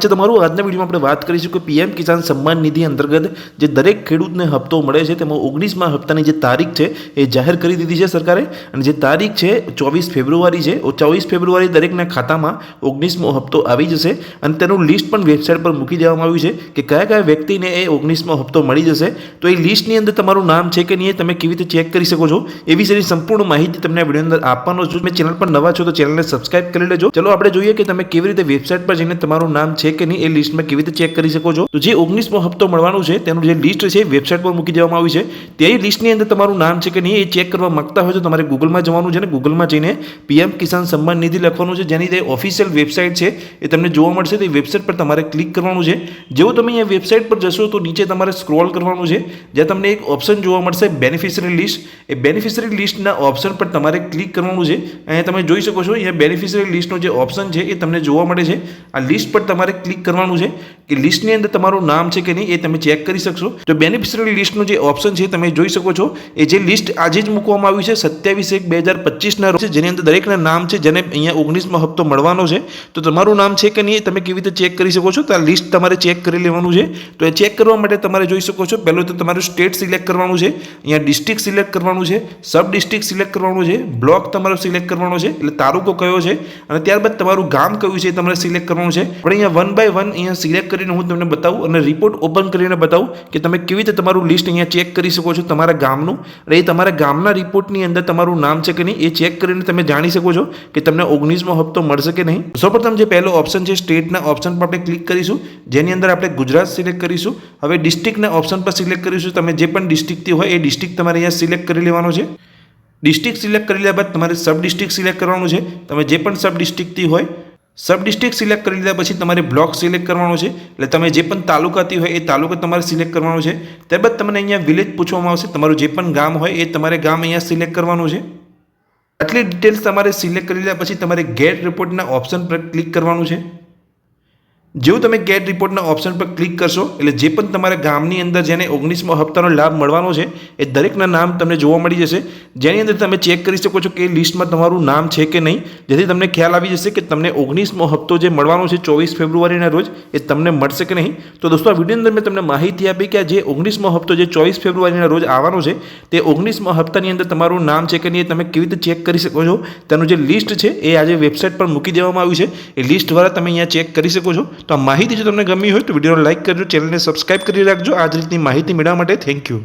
છે તમારું આજના વિડીયોમાં આપણે વાત કરીશું કે પીએમ કિસાન સન્માન નિધિ અંતર્ગત જે દરેક ખેડૂતને હપ્તો મળે છે, તેમાં ઓગણીસમાં હપ્તાની જે તારીખ છે, એ જાહેર કરી દીધી છે સરકારે. અને જે તારીખ છે, ચોવીસ ફેબ્રુઆરી છે ચોવીસ ફેબ્રુઆરી દરેકના ખાતામાં ઓગણીસમો હપ્તો આવી જશે. અને તેનું લિસ્ટ પણ વેબસાઇટ પર મૂકી દેવામાં આવ્યું છે કે કયા કયા વ્યક્તિને એ ઓગણીસમો હપ્તો મળી જશે. તો એ લિસ્ટની અંદર તમારું નામ છે કે નહીં એ તમે કેવી રીતે ચેક કરી શકો છો. એ વિશેની સંપૂર્ણ માહિતી તમને આ વીડિયો અંદર આપવાનો છું. મેં ચેનલ પર નવા છો તો ચેનલને સબસ્ક્રાઇબ કરી લેજો. ચલો, આપણે જોઈએ કે તમે કેવી રીતે વેબસાઇટ પર જઈને તમારું નામ છે કે નહીં એ લિસ્ટમાં કેવી રીતે ચેક કરી શકો છો? તો જે ઓગણીસમો હપ્તો મળવાનું છે, તેનું જે લિસ્ટ છે વેબસાઇટ પર મૂકી દેવામાં આવ્યું છે. તે લિસ્ટની અંદર તમારું નામ છે કે નહીં એ ચેક કરવા માંગતા હોય તો તમારે ગૂગલમાં જવાનું છે ને ગૂગલમાં જઈને પીએમ કિસાન સન્માન નિધિ લખવાનું છે. જેની તે ઓફિશિયલ વેબસાઇટ છે એ તમને જોવા મળશે. તે વેબસાઇટ પર તમારે ક્લિક કરવાનું છે. જેવું તમે અહીંયા વેબસાઇટ પર જશો તો નીચે તમારે સ્ક્રોલ કરવાનું છે. જ્યાં તમને એક ઓપ્શન જોવા મળશે બેનિફિશરી લિસ્ટ એ બેનિફિશરી લિસ્ટના ઓપ્શન પર તમારે ક્લિક કરવાનું છે. અહીંયા તમે જોઈ શકો છો, અહીંયા બેનિફિશરી લિસ્ટનો જે ઓપ્શન છે એ તમને જોવા મળે છે. આ લિસ્ટ પર તમારે ક્લિક કરવાનું છે કે લિસ્ટની અંદર તમારું નામ છે કે નહીં એ તમે ચેક કરી શકશો. તો બેનિફિશરી લિસ્ટનું જે ઓપ્શન છે તમે જોઈ શકો છો. એ જે લિસ્ટ આજે જ મૂકવામાં આવ્યું છે, સત્યાવીસ એક બે હજાર પચીસના છે, જેની અંદર દરેકના નામ છે, જેને અહીંયા ઓગણીસમાં હપ્તો મળવાનો છે. તો તમારું નામ છે કે નહીં એ તમે કેવી રીતે ચેક કરી શકો છો? તો આ લિસ્ટ તમારે ચેક કરી લેવાનું છે. તો એ ચેક કરવા માટે તમારે જોઈ શકો છો, પહેલું તો તમારું સ્ટેટ સિલેક્ટ કરવાનું છે. અહીંયા ડિસ્ટ્રિક્ટ સિલેક્ટ કરવાનું છે સબ ડિસ્ટ્રિક્ટ સિલેક્ટ કરવાનું છે બ્લોક તમારો સિલેક્ટ કરવાનો છે, એટલે તાલુકો કયો છે, અને ત્યારબાદ તમારું ગામ કયું છે તમારે સિલેક્ટ કરવાનું છે. પણ અહીંયા વન બાય વન અહીંયા સિલેક્ટ કરીને હું તમને બતાવું અને રિપોર્ટ ઓપન કરીને બતાવું કે તમે કેવી રીતે તમારું લિસ્ટ અહીંયા ચેક કરી શકો છો તમારા ગામનું. અને એ તમારા ગામના રિપોર્ટની અંદર તમારું નામ છે કે નહીં, એ ચેક કરીને તમે જાણી શકો છો કે તમને ઓગણીસમો હપ્તો મળશે કે નહીં. સૌપ્રથમ જે પહેલો ઓપ્શન છે સ્ટેટના ઓપ્શન પર આપણે ક્લિક કરીશું. જેની અંદર આપણે ગુજરાત સિલેક્ટ કરીશું. હવે ડિસ્ટ્રિક્ટના ઓપ્શન પર સિલેક્ટ કરીશું. તમે જે પણ ડિસ્ટ્રિક્ટથી હોય, એ ડિસ્ટ્રિક્ટ તમારે અહીંયા સિલેક્ટ કરી લેવાનો છે. ડિસ્ટ્રિક્ટ સિલેક્ટ કરી લીધા બાદ તમારે સબ ડિસ્ટ્રિક્ટ સિલેક્ટ કરવાનું છે. તમે જે પણ સબ ડિસ્ટ્રિક્ટથી હોય સબ ડિસ્ટ્રિક્ટ સિલેક્ટ કરી લીધા પછી તમારે બ્લોક સિલેક્ટ કરવાનો છે. એટલે તમે જે પણ તાલુકાથી હોય એ તાલુકો તમારે સિલેક્ટ કરવાનો છે. ત્યારબાદ તમને અહીંયા વિલેજ પૂછવામાં આવશે. તમારું જે પણ ગામ હોય એ તમારે ગામ અહીંયા સિલેક્ટ કરવાનું છે. આટલી ડિટેલ્સ તમારે સિલેક્ટ કરી લીધા પછી તમારે ગેટ રિપોર્ટના ઓપ્શન પર ક્લિક કરવાનું છે. જેવું તમે ગેટ રિપોર્ટના ઓપ્શન પર ક્લિક કરશો, એટલે જે પણ તમારા ગામની અંદર જેને ઓગણીસમો હપ્તાનો લાભ મળવાનો છે, એ દરેકના નામ તમને જોવા મળી જશે. જેની અંદર તમે ચેક કરી શકો છો કે લિસ્ટમાં તમારું નામ છે કે નહીં. જેથી તમને ખ્યાલ આવી જશે કે તમને ઓગણીસમો હપ્તો જે મળવાનો છે ચોવીસ ફેબ્રુઆરીના રોજ, એ તમને મળશે કે નહીં. તો દોસ્તો, આ વીડિયો અંદર મેં તમને માહિતી આપી કે આ જે ઓગણીસમો હપ્તો જે ચોવીસ ફેબ્રુઆરીના રોજ આવવાનો છે, તે ઓગણીસમો હપ્તાની અંદર તમારું નામ છે કે નહીં એ તમે કેવી રીતે ચેક કરી શકો છો? તેનું જે લિસ્ટ છે, એ આજે વેબસાઇટ પર મૂકી દેવામાં આવ્યું છે. એ લિસ્ટ દ્વારા તમે અહીંયા ચેક કરી શકો છો. તો આ માહિતી જો તમને ગમી હોય તો વિડીયોને લાઇક કરજો, ચેનલને સબસ્ક્રાઇબ કરી રાખજો. આ જ રીતની માહિતી મેળવવા માટે થેન્ક યુ